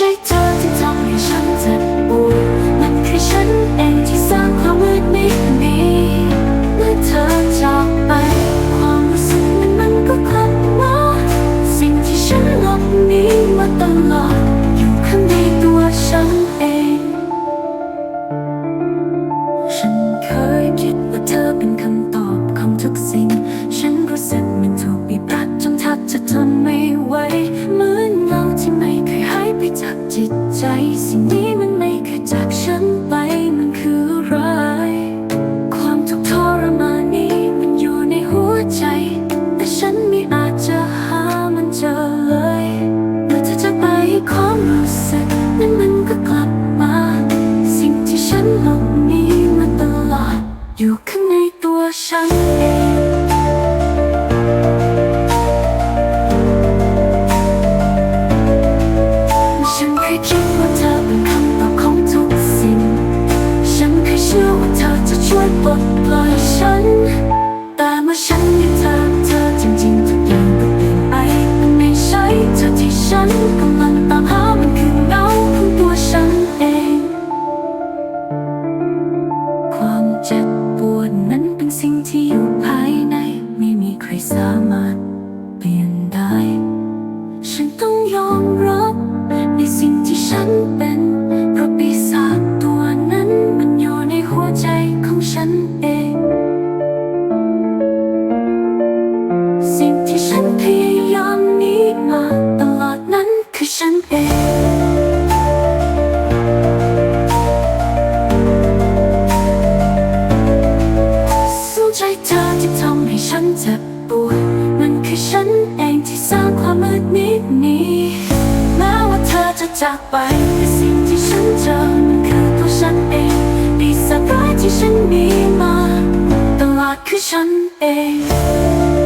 ใช่เธอที่ทำให้ฉันเจ็บปวดมันคือฉันเองที่สร้างความมืดมิดนี้เมื่อเธอจากไป ความรู้สึกนั้นมันก็คั่งมาสิ่งที่ฉันหลบนีมาตลอดอยู่ข้างในตัวฉันเอง ฉันเคยคิดว่าเธอเป็นคำตอบ You can ภายในไม่มีใครสามารถ ฉันจะปวดมันคือฉันเองที่สร้างความมืดมิดนี้แม้ว่าเธอจะจากไปแต่สิ่งที่ฉันเจอมันคือตัวฉันเองดีสักร้ายที่ฉันมีมา ตลอดคือฉันเอง